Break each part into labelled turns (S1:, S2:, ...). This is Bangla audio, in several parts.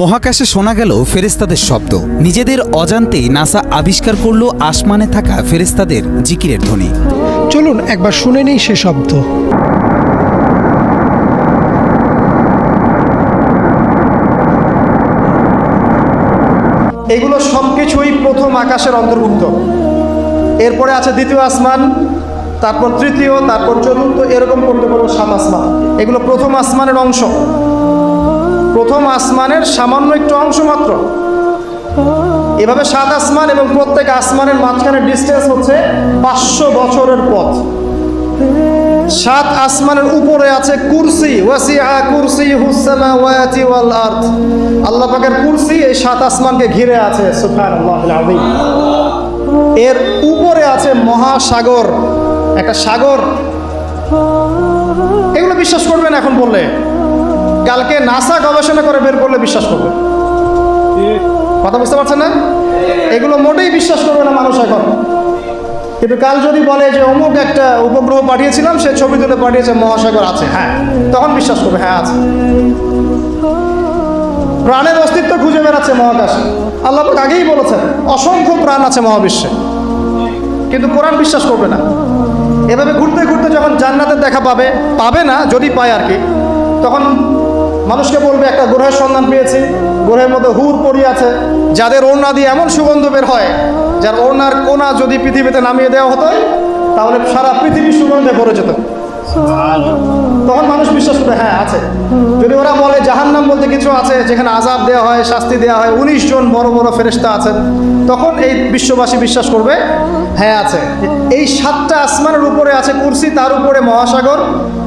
S1: মহাকাশে শোনা গেল ফেরেস্তাদের শব্দ। নিজেদের অজান্তেই নাসা আবিষ্কার করল আসমানে থাকা ফেরেস্তাদের জিকিরের ধ্বনি।
S2: চলুন একবার শুনে নেই সে শব্দ।
S3: এগুলো সব কিছুই প্রথম আকাশের অন্তর্ভুক্ত। এরপরে আছে দ্বিতীয় আসমান তারপর তৃতীয় তারপর চতুর্থ এরকম করতে পারব সাত আসমান। এগুলো প্রথম আসমানের অংশ। প্রথম আসমানের সামান্য একটু অংশ মাত্র। এভাবে সাত আসমান এবং প্রত্যেক আসমানের মাঝখানে ডিস্টেন্স হচ্ছে পাঁচশো বছরের পথ। সাত আসমানের উপরে আছে কুরসি, ওয়াসিআ কুরসি হুসামাওয়াতি ওয়াল আরদ। আল্লাহ পাকের কুরসি এই সাত আসমানকে ঘিরে আছে এর উপরে আছে মহাসাগর, একটা সাগর। এগুলো বিশ্বাস করবেন এখন বললে। কালকে নাসা গবেষণা করে বের করলে বিশ্বাস করবে। কথা বুঝতে পারছেন না? এগুলো মোটেই বিশ্বাস করবে না মানুষ এখন। কিন্তু কাল যদি বলে যে অমুক একটা উপগ্রহ পাঠিয়েছিলাম সে ছবি তুলে পাঠিয়েছে, মহাসাগর আছে হ্যাঁ তখন বিশ্বাস করবে হ্যাঁ আছে। প্রাণের অস্তিত্ব খুঁজে বেড়াচ্ছে মহাকাশে। আল্লাহ আগেই বলেছেন, অসংখ্য প্রাণ আছে মহাবিশ্বে। কিন্তু কোরআন বিশ্বাস করবে না। এভাবে ঘুরতে ঘুরতে যখন জান্নাতের দেখা পাবে পাবে না, যদি পায় আর কি, তখন মানুষকে বলবে, একটা গ্রহের সন্ধান পেয়েছি। গ্রহের মধ্যে হুর পড়ি আছে। যাদের ওড়না দিয়ে এমন সুগন্ধ বের হয়, যার ওড়নার কোনা যদি পৃথিবীতে নামিয়ে দেওয়া হতো, তাহলে সারা পৃথিবী সুগন্ধে ভরে যেত। তখন মানুষ বিশ্বাস করবে হ্যাঁ আছে। যদি ওরা বলে জাহান্নাম বলতে কিছু আছে, যেখানে আজাব দেওয়া হয়, শাস্তি দেওয়া হয়, উনিশ জন বড় বড় ফেরেস্তা আছেন, তখন এই বিশ্ববাসী বিশ্বাস করবে হ্যাঁ আছে। এই সাতটা আসমানের উপরে আছে কুরসি, তার উপরে মহাসাগর,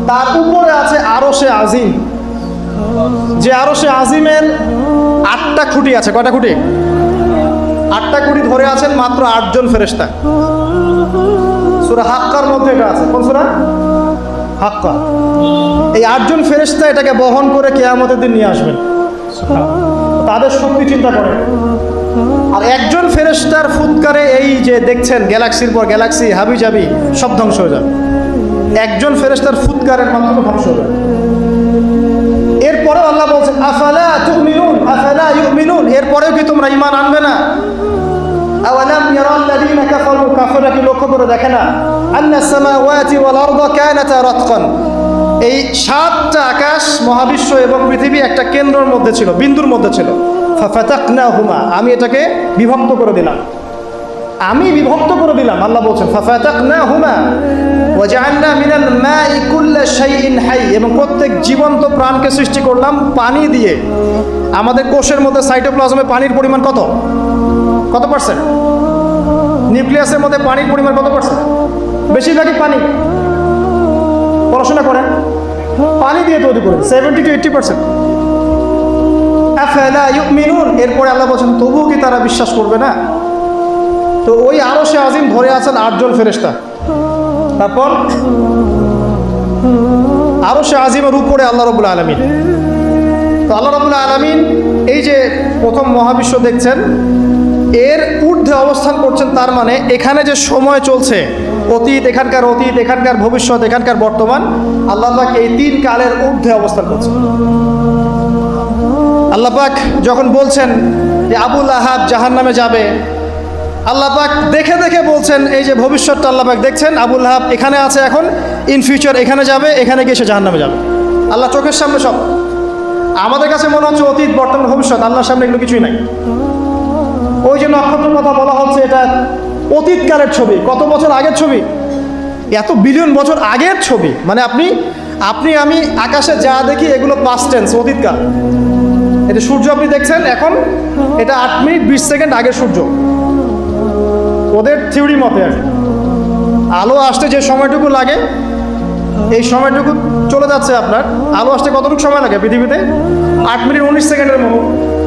S3: তার উপরে আছে আরও সে আজিম। যে আরও সে আজিমের আটটা খুঁটি আছে, কয়টা খুঁটি? আটটা খুঁটি ধরে আছেন মাত্র আটজন ফেরেস্তা সুরা হাক্কার মধ্যে এটা আছে। কোন সুরা? হাক্কা এই আটজন ফেরেস্তা এটাকে বহন করে কেয়ামতের দিন নিয়ে আসবেন। তাদের শক্তি চিন্তা করে আর একজন ফেরেস্তার ফুৎকারে এই যে দেখছেন গ্যালাক্সির পর গ্যালাক্সি হাবি যাবি সব ধ্বংস হয়ে যাবে। একজন ফেরেস্তার ফুৎকারের মাধ্যমে ধ্বংস হয়ে যাবে। এরপরে আল্লাহ বলছেন, আফালা তুমিনুন, আফালা ইউমিনুন? এরপরেও কি তোমরা ঈমান আনবে না? কাফারু? কাফেররা কি লক্ষ্য করে দেখে না? আন্না সামাওয়াতি ওয়াল আরদা কানাতা রাতকান। এই সাতটা আকাশ, মহাবিশ্ব এবং পৃথিবী একটা কেন্দ্রের মধ্যে ছিল, বিন্দুর মধ্যে ছিল। ফাফাতাকনাহুমা। আমি এটাকে বিভক্ত করে দিলাম। আমি বিভক্ত করে দিলাম, আল্লাহ বলছেন, ফাফাতাকনাহুমা ওয়াজআলনা মিনাল মাই কুল্লা শাইইন হাই। এবং প্রত্যেক জীবন্ত প্রাণকে সৃষ্টি করলাম পানি দিয়ে। আমাদের কোষের মধ্যে সাইটোপ্লাজমে পানির পরিমাণ কত? কত পার্সেন্ট? নিউক্লিয়াসের মধ্যে পানির পরিমাণ কত পার্সেন্ট? বেশিরভাগই পানি। পড়াশোনা করেন। পানি দিয়ে তৈরি করেন সেভেন্টি টু এইট্টি পার্সেন্ট এরপরে আল্লাহ বলছেন, তবুও কি তারা বিশ্বাস করবে না? তো ওই আরও সে আজিম ধরে আছেন আটজন ফেরেস্তা তারপর আরও সে আজিমের উপরে আল্লাহ রবুল আলমিন। তো আল্লাহ রবুল আলমিন এই যে প্রথম মহাবিশ্ব দেখছেন, এর ঊর্ধ্বে অবস্থান করছেন তার মানে এখানে যে সময় চলছে, অতীত, এখানকার অতীত, এখানকার ভবিষ্যৎ, এখানকার বর্তমান, আল্লাহ পাক এই তিন কালের ঊর্ধ্বে অবস্থান করছেন। আল্লাহ পাক যখন বলছেন যে আবুল আহাব জাহান নামে যাবে আল্লাহ পাক দেখে দেখে বলছেন, এই যে ভবিষ্যৎটা আল্লাহ পাক দেখছেন, আবুল আহাব এখানে আছে এখন ইন ফিউচার এখানে যাবে, এখানে গিয়ে সে জাহান নামে যাবে। আল্লাহ চোখের সামনে সব। আমাদের কাছে মনে হচ্ছে অতীত, বর্তমান, ভবিষ্যৎ, আল্লাহর সামনে এগুলো কিছুই নাই। ওই যে নক্ষত্রের কথা বলা হচ্ছে, এটা অতীতকালের ছবি, কত বছর আগের ছবি? এত বিলিয়ন বছর আগের ছবি। মানে আপনি আপনি, আমি আকাশে যা দেখি, এগুলো পাস্ট টেন্স অতীতকাল। এটা সূর্য আপনি দেখছেন, এখন এটা আট মিনিট বিশ সেকেন্ড আগের সূর্য। ওদের থিওরি মতে আর আলো আসতে যে সময়টুকু লাগে, এই সময়টুকু চলে যাচ্ছে আপনার। আলো আসতে কতটুকু সময় লাগে পৃথিবীতে? আট মিনিট উনিশ সেকেন্ডের মতো।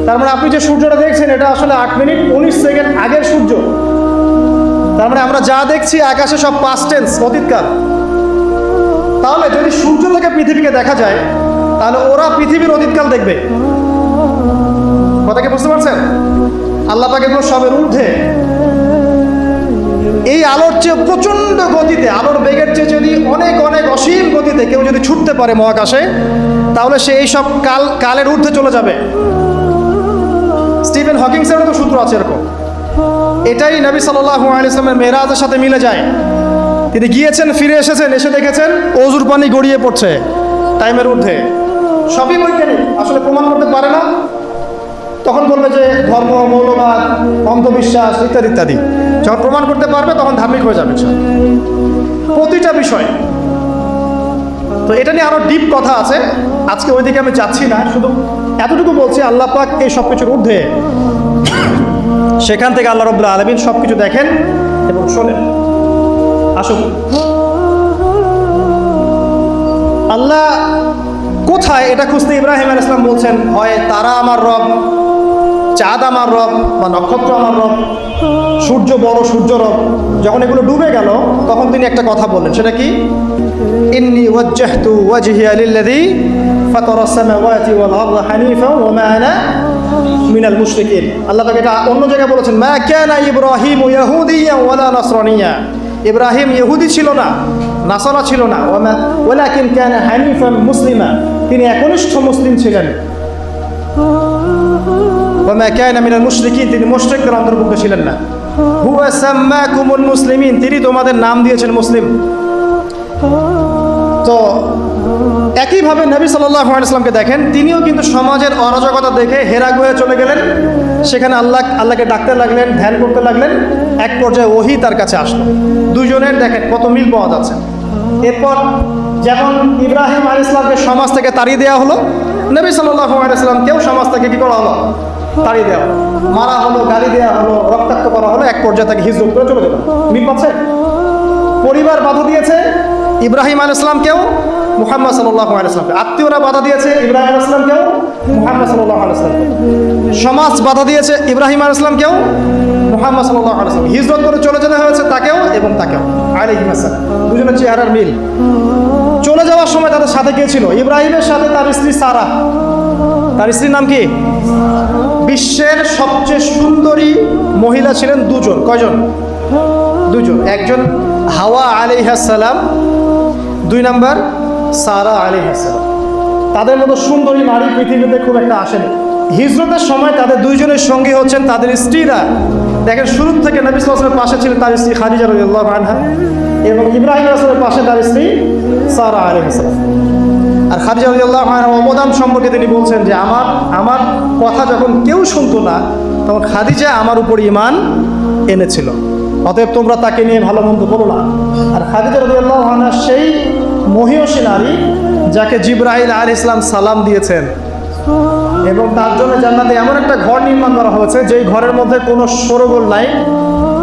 S3: তার মানে আপনি যে সূর্যটা দেখছেন, এটা আসলে আট মিনিট উনিশ সেকেন্ড আগের সূর্য। তার মানে আমরা যা দেখছি, আকাশে সব পাস্ট টেন্স অতীতকাল। তাহলে যদি সূর্য থেকে পৃথিবীকে দেখা যায়, তাহলে ওরা পৃথিবীর অতীতকাল দেখবে। কথা কি বুঝতে পারছেন? আল্লাহ পাকে সবের ঊর্ধ্বে এই আলোর চেয়ে প্রচণ্ড গতিতে, আলোর বেগের চেয়ে যদি অনেক অনেক অসীম গতিতে কেউ যদি ছুটতে পারে মহাকাশে, তাহলে সে এই সব কাল, কালের ঊর্ধ্বে চলে যাবে। স্টিফেন হকিংসেরও তো সূত্র আছে এরকম। এটাই নবী সাল্লাহ আলিয়াল্লামের মেয়েরাজের সাথে মিলে যায়। তিনি গিয়েছেন, ফিরে এসেছেন, এসে দেখেছেন, অজুর পানি গড়িয়ে পড়ছে টাইমের ঊর্ধ্বে। সবই বৈজ্ঞানিক, আসলে প্রমাণ করতে পারে না। তখন বলবে যে ধর্ম, মৌলবাদ, অন্ধবিশ্বাস, ইত্যাদি ইত্যাদি। যখন প্রমাণ করতে পারবে, তখন ধার্মিক হয়ে যাবে প্রতিটা বিষয়। তো এটা নিয়ে আরও ডিপ কথা আছে। আজকে ওইদিকে আমি যাচ্ছি না, শুধু এতটুকু বলছি, আল্লাহ পাক এই সব কিছুর ঊর্ধ্বে সেখান থেকে আল্লাহ রবুল্লা আলমিন সব কিছু দেখেন এবং শোনেন। আসুন। আল্লাহ কোথায় এটা খুঁজতে ইব্রাহিম আল ইসলাম বলছেন, হয় তারা আমার রব চাঁদ আমার রব বা নক্ষত্র আমার রব, সূর্য বড়, সূর্য রব, যখন এগুলো ডুবে গেল, তখন তিনি একটা কথা বললেন, সেটা কি? ইন্নি ওয়াজ্জাহতু ওয়াজহিয়া লিল্লাযী ফাতারা আস-সামাওয়াতি ওয়াল আরদা হানিফা ওয়া মা আনা মিনাল মুশরিকিন। আল্লাহ তাকে এটা অন্য জায়গায় বলেছেন, মা কানা ইব্রাহিম ইয়াহুদিয়া ওয়ালা নাসরানিয়া। ইব্রাহিম ইহুদি ছিল না, নাসারা ছিল না ওয়ালাকিন কানা হানিফান মুসলিমা। তিনি একনিষ্ঠ মুসলিম ছিলেন। ওমা কানা মিনাল মুশরিকিন অন্তর্ভুক্ত ছিলেন না। হুয়া সাম্মাকুমুল মুসলিমিন, তিনি তোমাদের নাম দিয়েছেন মুসলিম। তো একইভাবে নবী সাল্লাহ দেখেন, তিনিও কিন্তু সমাজের অরাজকতা দেখে হেরা গুয়ে চলে গেলেন। সেখানে আল্লাহ, আল্লাহকে ডাকতে লাগলেন, ধ্যান করতে লাগলেন, এক পর্যায়ে ওহি তার কাছে আসলো। দুজনের দেখেন কত মিল পাওয়া যাচ্ছে। এরপর যেমন ইব্রাহিম আল ইসলামকে সমাজ থেকে তাড়িয়ে দেওয়া হলো, নবী সাল্লাহ ইসলামকেও সমাজ থেকে কী করা হলো? তাড়িয়ে দেওয়া মারা হলো, গালি দেওয়া হলো, রক্তাক্ত করা হলো, এক পর্যায়ে তাকে হিজরত করে চলে গেল। মিল পাচ্ছে পরিবার বাধা দিয়েছে ইব্রাহিম আল ইসলামকেও মুহাম্মদ সাল্লাহ আলাইসলামকে আত্মীয়রা বাধা দিয়েছে ইব্রাহিম আল ইসলামকেও মুহাম্মদ সাল্লাহ আলাইসলামকে সমাজ বাধা দিয়েছে ইব্রাহিম আল ইসলামকেও মুহাম্মদ সাল্লাহ আলাইসলাম হিজরত করে চলে যেতে হয়েছে তাকেও এবং তাকেও। আলাইহিম আসসালাম। দুজনের চেহারার মিল। চলে যাওয়ার সময় তাদের সাথে কে ছিল? ইব্রাহিমের সাথে তার স্ত্রী সারা। তার স্ত্রীর নাম কি? বিশ্বের সবচেয়ে সুন্দরী মহিলা ছিলেন দুজন। কয়জন? দুজন। একজন হাওয়া আলিহাসালাম দুই নাম্বার সারা আলিহাসালাম তাদের মতো সুন্দরী নারী পৃথিবীতে খুব একটা আসেনি। হিজরতের সময় তাদের দুইজনের সঙ্গী হচ্ছেন তাদের স্ত্রীরা। দেখেন শুরু থেকে নবী সালামের পাশে ছিলেন তার স্ত্রী খাদিজা রবিআল্লাহ আনহা এবং ইব্রাহিম আসলামের পাশে তার স্ত্রী সারা আলিহাসালাম আর খাদিজা আনহা অবদান সম্পর্কে তিনি বলছেন যে আমার আমার কথা যখন কেউ শুনতো না, তখন খাদিজা আমার উপর ইমান এনেছিল। অতএব তোমরা তাকে নিয়ে ভালো মন্দ বলো না। আর খাদিজা রবিআল্লাহ আনহা সেই মহিয়সী নারী যাকে জিব্রাহিল আল ইসলাম সালাম দিয়েছেন। এবং তার জন্য জান্নাতে এমন একটা ঘর নির্মাণ করা হয়েছে, যেই ঘরের মধ্যে কোনো সরগোল নাই,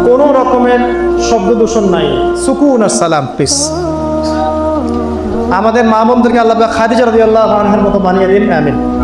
S3: কোনো রকমের শব্দ দূষণ নাই। সুকুন আর সালাম পিস আমাদের মা বোনদেরকে আল্লাহ খাদিজা রদি আল্লাহ মতো বানিয়ে দিন আমিন।